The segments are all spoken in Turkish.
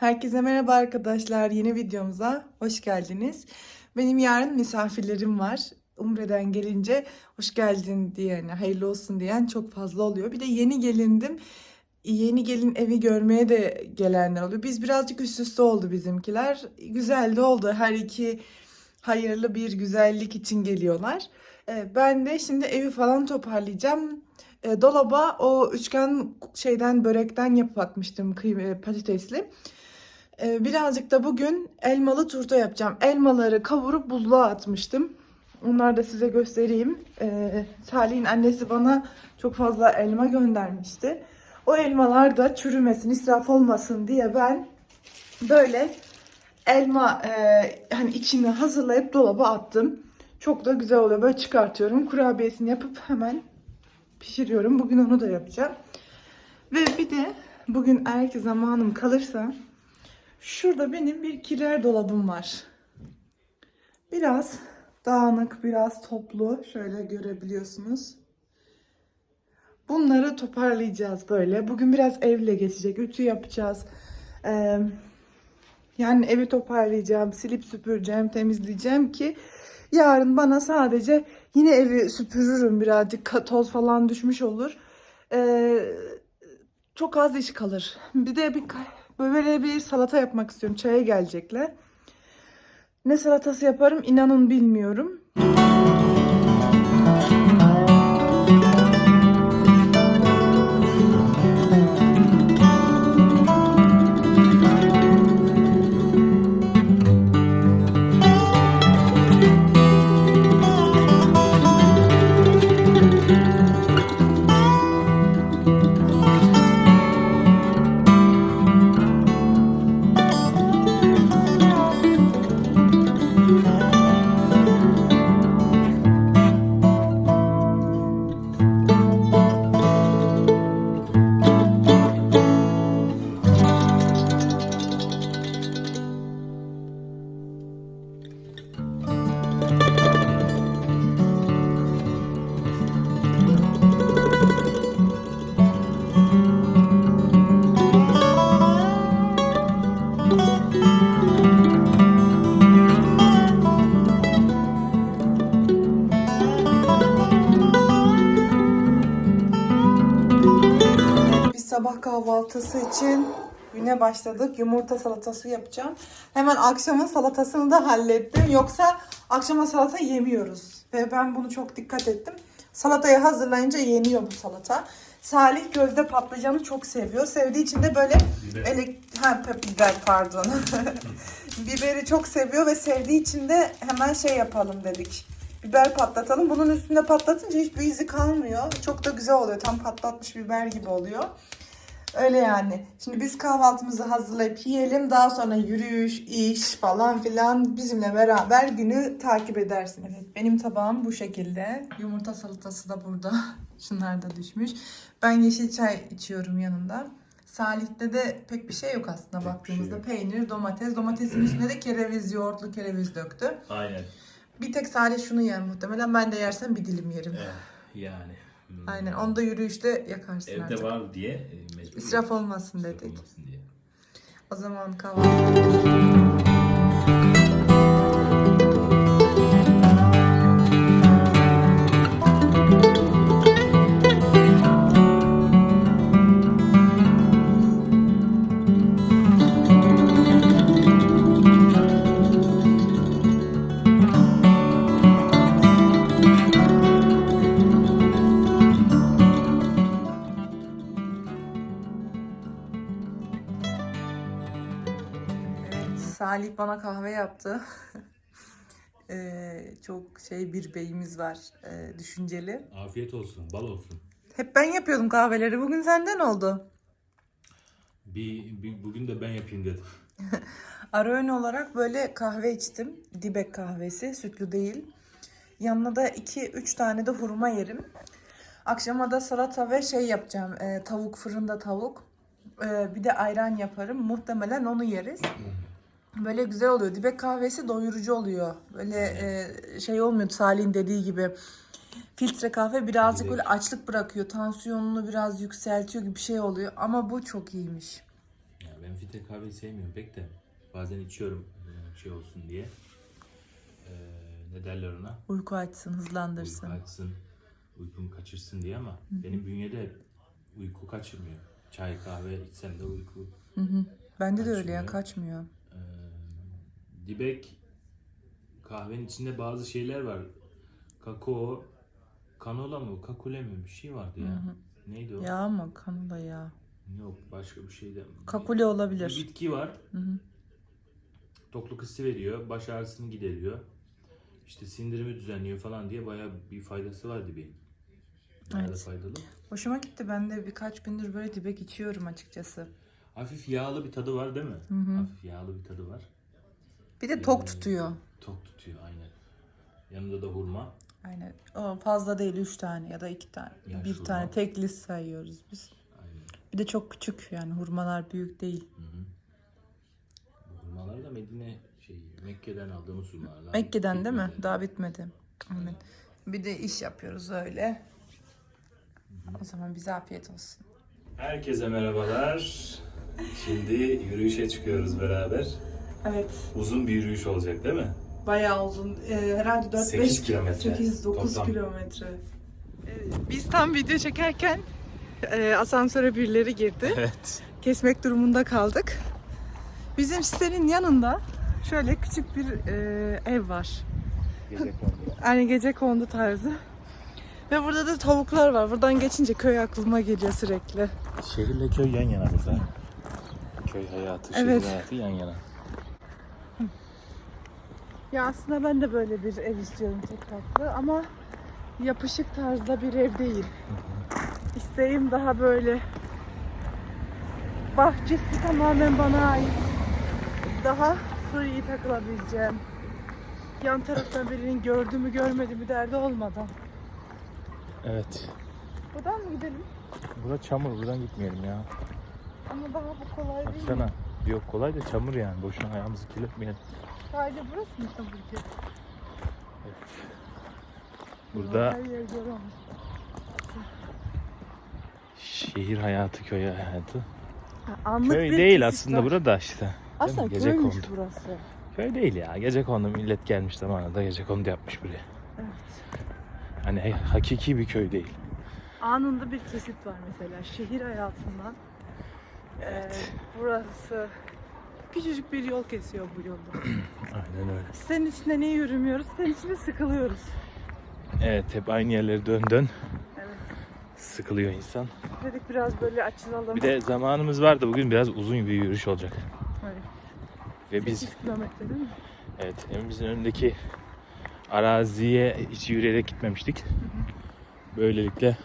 Herkese merhaba arkadaşlar. Yeni videomuza hoş geldiniz. Benim yarın misafirlerim var. Umre'den gelince hoş geldin diyen, hayırlı olsun diyen çok fazla oluyor. Bir de yeni gelindim. Yeni gelin evi görmeye de gelenler oluyor. Biz birazcık üst üste oldu bizimkiler. Güzel de oldu. Her iki hayırlı bir güzellik için geliyorlar. Ee, Ben de şimdi evi falan toparlayacağım. Ee, Dolaba o üçgen şeyden börekten yapıp atmıştım kıyma, patatesli. Ee, Birazcık da bugün elmalı turta yapacağım. Elmaları kavurup buzluğa atmıştım. Onları da size göstereyim. Ee, Salih'in annesi bana çok fazla elma göndermişti. O elmalar da çürümesin, israf olmasın diye ben böyle elma e, hani içini hazırlayıp dolaba attım. Çok da güzel oluyor. Böyle çıkartıyorum. Kurabiyesini yapıp hemen pişiriyorum. Bugün onu da yapacağım. Ve bir de bugün eğer ki zamanım kalırsa Şurada benim bir kiler dolabım var. Biraz dağınık, biraz toplu. Şöyle görebiliyorsunuz. Bunları toparlayacağız böyle. Bugün biraz evle geçecek. Ütü yapacağız. Ee, yani evi toparlayacağım, silip süpüreceğim, temizleyeceğim ki yarın bana sadece yine evi süpürürüm birazcık toz falan düşmüş olur. Ee, çok az iş kalır. Bir de bir böyle bir salata yapmak istiyorum. Çaya gelecekler. Ne salatası yaparım inanın bilmiyorum. Kahvaltısı için güne başladık. Yumurta salatası yapacağım. Hemen akşamın salatasını da hallettim. Yoksa akşama salata yemiyoruz. Ve ben bunu çok dikkat ettim. Salatayı hazırlayınca yeniyor bu salata. Salih gözde patlıcanı çok seviyor. Sevdiği için de böyle Biber. elek ha, biber pardon. Biberi çok seviyor ve sevdiği için de hemen şey yapalım dedik. Biber patlatalım. Bunun üstünde patlatınca hiçbir izi kalmıyor. Çok da güzel oluyor. Tam patlatmış biber gibi oluyor. Öyle yani. Şimdi biz kahvaltımızı hazırlayıp yiyelim. Daha sonra yürüyüş, iş falan filan bizimle beraber günü takip edersiniz. Evet, benim tabağım bu şekilde. Yumurta salatası da burada. Şunlar da düşmüş. Ben yeşil çay içiyorum yanında. Salih'te de pek bir şey yok aslında Pek baktığımızda. şey yok. Peynir, domates. Domatesin üstüne de kereviz, yoğurtlu kereviz döktü. Aynen. Bir tek Salih şunu yer muhtemelen. Ben de yersem bir dilim yerim. Eh, yani. Hmm. Aynen. Onu da yürüyüşte yakarsın Evde artık. var diye e, mecbur. İsraf olmasın İsraf dedik. olmasın diye. O zaman kahvaltı. Salih bana kahve yaptı. Ee, çok şey bir beyimiz var, ee, düşünceli. Afiyet olsun, bal olsun. Hep ben yapıyordum kahveleri. Bugün senden oldu. Bir, bir bugün de ben yapayım dedim. Ara öğün olarak böyle kahve içtim. Dibek kahvesi, sütlü değil. Yanına da 2-3 tane de hurma yerim. Akşama da salata ve şey yapacağım. ee, tavuk, fırında tavuk. Ee, bir de ayran yaparım. Muhtemelen onu yeriz. Böyle güzel oluyor. Dibek kahvesi doyurucu oluyor. Böyle e, şey olmuyor Salih'in dediği gibi. Filtre kahve birazcık Direkt. böyle açlık bırakıyor. Tansiyonunu biraz yükseltiyor gibi bir şey oluyor. Ama bu çok iyiymiş. Yani ben filtre kahveyi sevmiyorum pek de. Bazen içiyorum e, şey olsun diye. E, ne derler ona? Uyku açsın, hızlandırsın. Uyku açsın, uykumu kaçırsın diye ama benim bünyede uyku kaçırmıyor. Çay kahve içsem de uyku. Hı hı. Bende de öyle ya Kaçmıyor. Dibek kahvenin içinde bazı şeyler var. Kakao, kanola mı, kakule mi bir şey vardı ya. Neydi o? Yağ mı? Kanula yağ. Yok başka bir şey de. Kakule Bir olabilir. bitki var. Hı hı. Tokluk hissi veriyor, baş ağrısını gideriyor. İşte sindirimi düzenliyor falan diye bayağı bir faydası var dibeğin. Bayağı Evet. faydalı. Hoşuma gitti. Ben de birkaç gündür böyle dibek içiyorum açıkçası. Hafif yağlı bir tadı var değil mi? Hı hı. Hafif yağlı bir tadı var. Bir de tok tutuyor. Tok tutuyor aynen. Yanında da hurma. Aynen. O fazla değil 3 tane ya da 2 tane. Yaş bir hurma. tane tekli sayıyoruz biz. Aynen. Bir de çok küçük yani hurmalar büyük değil. Hı hı. Bu hurmalar da Medine şey Mekke'den aldığımız hurmalar. Mekke'den değil mi? Daha bitmedi. Aynen. Bir de iş yapıyoruz öyle. O zaman bize afiyet olsun. Herkese merhabalar. Şimdi yürüyüşe çıkıyoruz beraber. Evet. Uzun bir yürüyüş olacak değil mi? Bayağı uzun. Ee, herhalde 4-5 8 kilometre. 8-9 Toplam. kilometre. Biz tam video çekerken e, asansöre birileri girdi. Evet. Kesmek durumunda kaldık. Bizim sitenin yanında şöyle küçük bir e, ev var. Gece kondu. Yani gece kondu tarzı. Ve burada da tavuklar var. Buradan geçince köy aklıma geliyor sürekli. Şehirle köy yan yana burada. Köy hayatı, Evet. şehir hayatı yan yana. Ya aslında ben de böyle bir ev istiyorum çok tatlı ama yapışık tarzda bir ev değil. İsteğim daha böyle bahçesi tamamen bana ait. Daha free takılabileceğim. Yan taraftan birinin gördü mü görmedi mi derdi olmadan. Evet. Buradan mı gidelim? Burada çamur, buradan gitmeyelim ya. Ama daha bu kolay değil mi? Baksana. Yok kolay da çamur yani. Boşuna ayağımızı kirletmeyelim. Sadece burası mı tabii ki? Burada Her yer şehir hayatı, köy hayatı. Ha, anlık Köy bir değil kesit aslında burada işte. Aslında Gece köymüş kondu. burası. Köy değil ya. Gece kondu millet gelmiş zamanında gece kondu yapmış buraya. Evet. Hani hakiki bir köy değil. Anında bir kesit var mesela şehir hayatından. Ee, burası küçücük bir yol kesiyor bu yolda. Aynen öyle. Senin içinde niye yürümüyoruz? Senin içinde sıkılıyoruz. Evet hep aynı yerleri dön dön. Evet. Sıkılıyor insan. Dedik biraz böyle açılalım. Bir de zamanımız vardı bugün biraz uzun bir yürüyüş olacak. Evet. Ve biz 8 kilometre değil mi? evet evimizin önündeki araziye hiç yürüyerek gitmemiştik. Böylelikle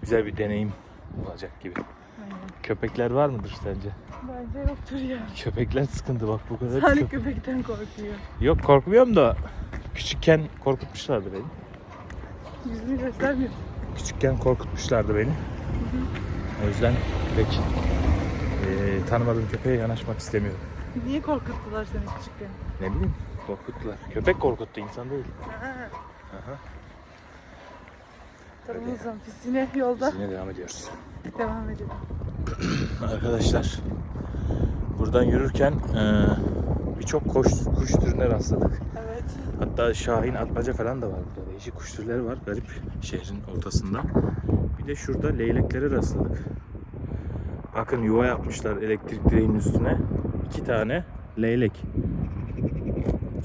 güzel bir deneyim olacak gibi. Köpekler var mıdır sence? Bence yoktur ya. Köpekler sıkıntı bak bu kadar. Salih köp- köpekten korkuyor. Yok korkmuyorum da küçükken korkutmuşlardı beni. Yüzünü göstermiyor. Küçükken korkutmuşlardı beni. O yüzden pek eee, tanımadığım köpeğe yanaşmak istemiyorum. Niye korkuttular seni küçükken? Ne bileyim korkuttular. Köpek korkuttu insan değil. Ha. Aha. Tamam Öyle o zaman biz yine yolda Yine devam ediyoruz. devam edelim. Arkadaşlar buradan yürürken eee, birçok kuş, kuş türüne rastladık. Evet. Hatta şahin atmaca falan da var burada. Değişik kuş türleri var garip şehrin ortasında. Bir de şurada leyleklere rastladık. Bakın yuva yapmışlar elektrik direğinin üstüne. İki tane leylek.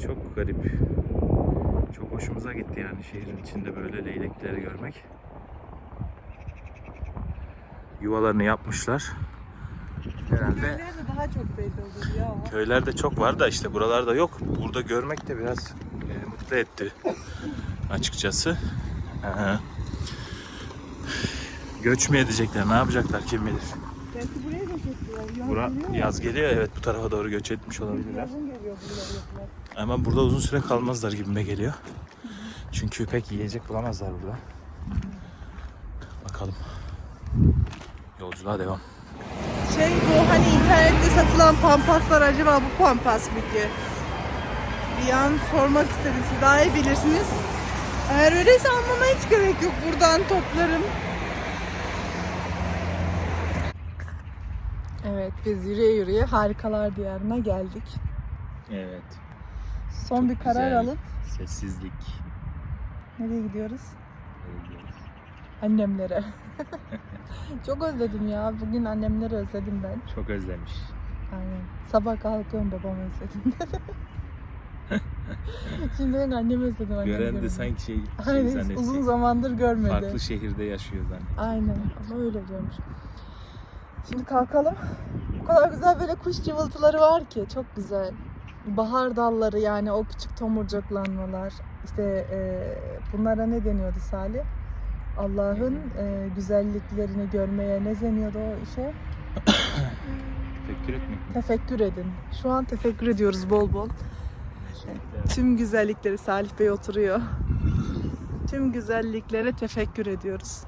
Çok garip. Çok hoşumuza gitti yani şehrin içinde böyle leylekleri görmek. Yuvalarını yapmışlar. Herhalde Köylerde daha çok belli olur ya. Köylerde çok var da işte buralarda yok. Burada görmek de biraz e, mutlu etti açıkçası. Ee, göç mü edecekler, ne yapacaklar kim bilir. Belki buraya da. Yaz Bura geliyor ya. yaz geliyor evet bu tarafa doğru göç etmiş olabilirler. Yazın geliyor. Ama burada uzun süre kalmazlar gibime geliyor. Çünkü pek yiyecek bulamazlar burada. Bakalım. Yolculuğa devam. Şey bu hani internette satılan pampaslar acaba bu pampas mı ki? Bir an sormak istedim. Siz daha iyi bilirsiniz. Eğer öyleyse almama hiç gerek yok. Buradan toplarım. Evet biz yürüye yürüye harikalar diyarına geldik. Evet. Son Çok bir karar güzel. alıp Sessizlik. nereye gidiyoruz? Nereye gidiyoruz? Annemlere. Çok özledim ya. Bugün annemleri özledim ben. Çok özlemiş. Aynen. Sabah kalkıyorum babamı özledim. Şimdi ben annemi özledim. annemi Gören de sanki şey, şey Aynen, zannedecek. uzun zamandır görmedi. Farklı şehirde yaşıyor zannedecek. Aynen ama öyle oluyormuş. Şimdi kalkalım. O kadar güzel böyle kuş cıvıltıları var ki çok güzel. Bahar dalları yani o küçük tomurcuklanmalar. İşte e, bunlara ne deniyordu Salih? Allah'ın e, güzelliklerini görmeye ne deniyordu o işe? Tefekkür etmek mi? Tefekkür edin. Şu an tefekkür ediyoruz bol bol. Tüm güzellikleri Salih Bey oturuyor. Tüm güzelliklere tefekkür ediyoruz.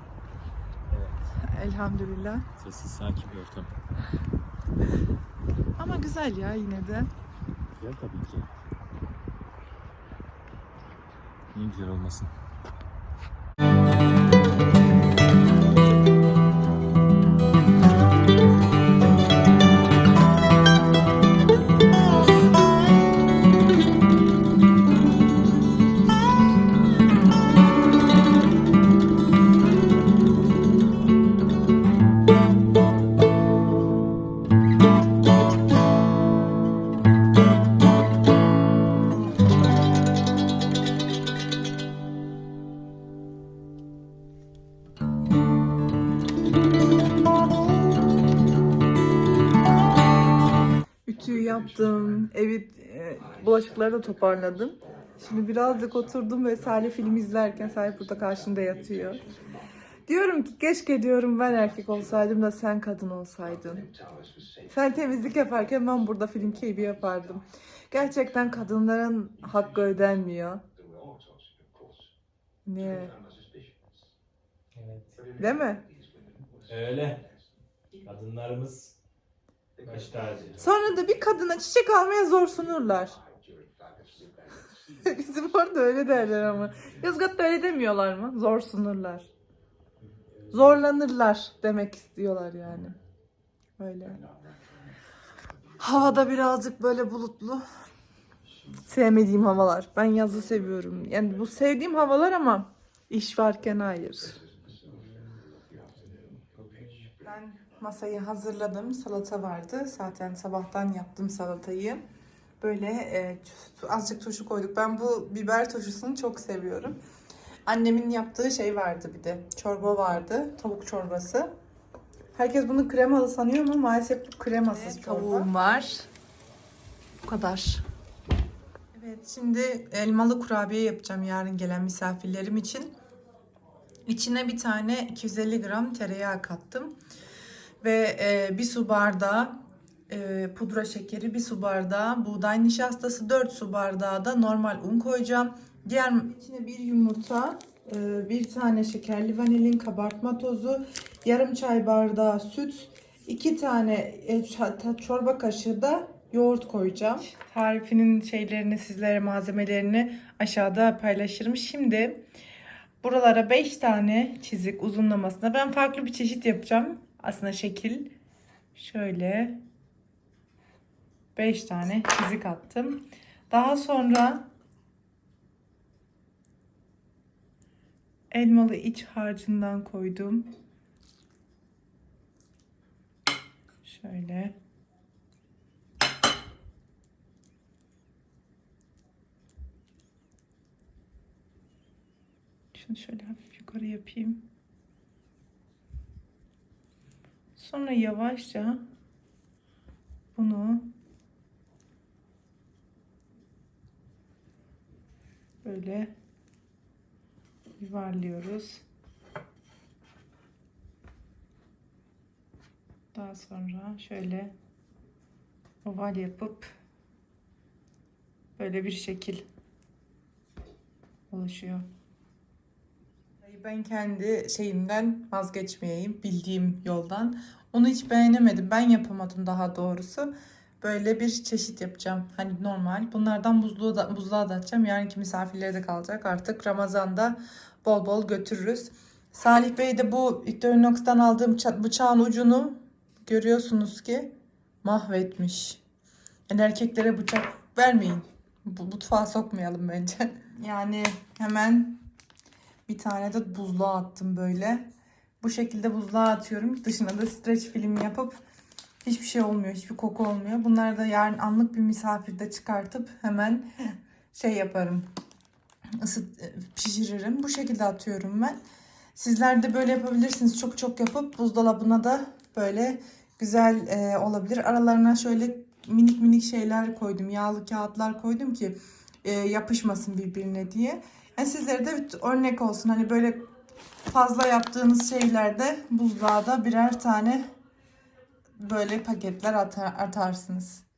Evet. Elhamdülillah. Sessiz sakin bir ortam. Ama güzel ya yine de. Güzel tabii ki. Niye güzel olmasın? Bulaşıkları da toparladım. Şimdi birazcık oturdum ve Salih film izlerken Salih burada karşımda yatıyor. Diyorum ki keşke diyorum ben erkek olsaydım da sen kadın olsaydın. Sen temizlik yaparken ben burada film keyfi yapardım. Gerçekten kadınların hakkı ödenmiyor. Niye? Evet. Değil mi? Öyle. Kadınlarımız baş tacı. Sonra da bir kadına çiçek almaya zor sunurlar. Bizim orada öyle derler ama. Yozgat'ta öyle demiyorlar mı? Zor sunurlar. Zorlanırlar demek istiyorlar yani. Öyle. Havada birazcık böyle bulutlu. Sevmediğim havalar. Ben yazı seviyorum. Yani bu sevdiğim havalar ama iş varken hayır. Ben masayı hazırladım. Salata vardı. Zaten sabahtan yaptım salatayı. Böyle e, azıcık turşu koyduk. Ben bu biber turşusunu çok seviyorum. Annemin yaptığı şey vardı bir de. Çorba vardı. Tavuk çorbası. Herkes bunu kremalı sanıyor ama maalesef bu kremasız çorba. Tavuğum var. Bu kadar. Evet şimdi elmalı kurabiye yapacağım yarın gelen misafirlerim için. İçine bir tane 250 gram tereyağı kattım. Ve e, bir su bardağı e, pudra şekeri, bir su bardağı buğday nişastası, 4 su bardağı da normal un koyacağım. Diğer içine bir yumurta, e, bir tane şekerli vanilin, kabartma tozu, yarım çay bardağı süt, iki tane e, çorba kaşığı da yoğurt koyacağım. Tarifinin şeylerini sizlere malzemelerini aşağıda paylaşırım. Şimdi buralara 5 tane çizik uzunlamasına ben farklı bir çeşit yapacağım. Aslında şekil şöyle 5 tane çizik attım. Daha sonra elmalı iç harcından koydum. Şöyle. Şunu şöyle hafif yukarı yapayım. Sonra yavaşça bunu böyle yuvarlıyoruz. Daha sonra şöyle oval yapıp böyle bir şekil oluşuyor. Ben kendi şeyimden vazgeçmeyeyim, bildiğim yoldan. Onu hiç beğenemedim. Ben yapamadım daha doğrusu. Böyle bir çeşit yapacağım. Hani normal. Bunlardan buzluğa da, buzluğa da atacağım. Yarınki misafirlere de kalacak. Artık Ramazan'da bol bol götürürüz. Salih Bey de bu Victorinox'tan aldığım ça- bıçağın ucunu görüyorsunuz ki mahvetmiş. Yani erkeklere bıçak vermeyin. Bu mutfağa sokmayalım bence. Yani hemen bir tane de buzluğa attım böyle. Bu şekilde buzluğa atıyorum. Dışına da streç film yapıp hiçbir şey olmuyor. Hiçbir koku olmuyor. Bunları da yarın anlık bir misafirde çıkartıp hemen şey yaparım. Isıt, pişiririm. Bu şekilde atıyorum ben. Sizler de böyle yapabilirsiniz. Çok çok yapıp buzdolabına da böyle güzel e, olabilir. Aralarına şöyle minik minik şeyler koydum. Yağlı kağıtlar koydum ki e, yapışmasın birbirine diye. Yani sizlere de örnek olsun. Hani böyle fazla yaptığınız şeylerde buzluğa da birer tane böyle paketler atar, atarsınız.